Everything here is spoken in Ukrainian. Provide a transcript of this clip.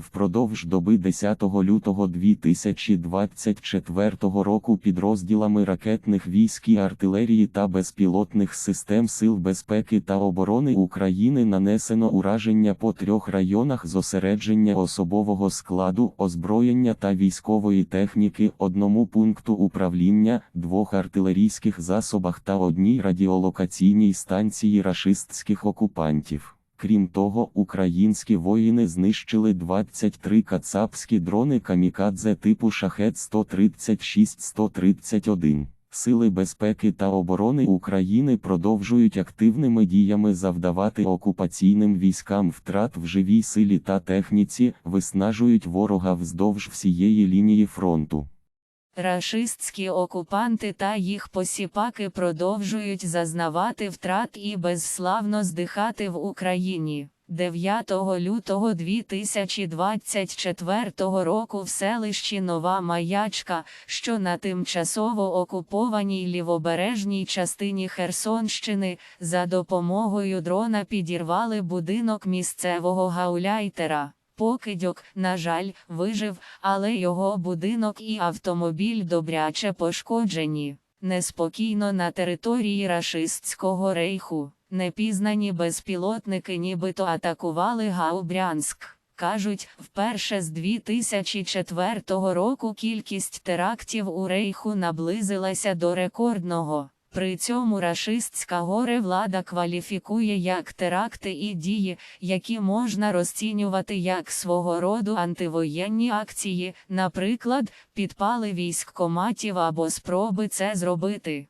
Впродовж доби 10 лютого 2024 року підрозділами ракетних військ і артилерії та безпілотних систем Сил безпеки та оборони України нанесено ураження по трьох районах зосередження особового складу, озброєння та військової техніки, одному пункту управління, двох артилерійських засобах та одній радіолокаційній станції рашистських окупантів. Крім того, українські воїни знищили 23 кацапські дрони камікадзе типу шахет 136-131. Сили безпеки та оборони України продовжують активними діями завдавати окупаційним військам втрат в живій силі та техніці, виснажують ворога вздовж всієї лінії фронту. Рашистські окупанти та їх посіпаки продовжують зазнавати втрат і безславно здихати в Україні. 9 лютого 2024 року в селищі Нова Маячка, що на тимчасово окупованій лівобережній частині Херсонщини, за допомогою дрона підірвали будинок місцевого гауляйтера. Покидьок, на жаль, вижив, але його будинок і автомобіль добряче пошкоджені. Неспокійно на території рашистського рейху. Непізнані безпілотники нібито атакували Гаубрянськ. Кажуть, вперше з 2004 року кількість терактів у рейху наблизилася до рекордного. При цьому рашистська горе влада кваліфікує як теракти і дії, які можна розцінювати як свого роду антивоєнні акції, наприклад, підпали військкоматів або спроби це зробити.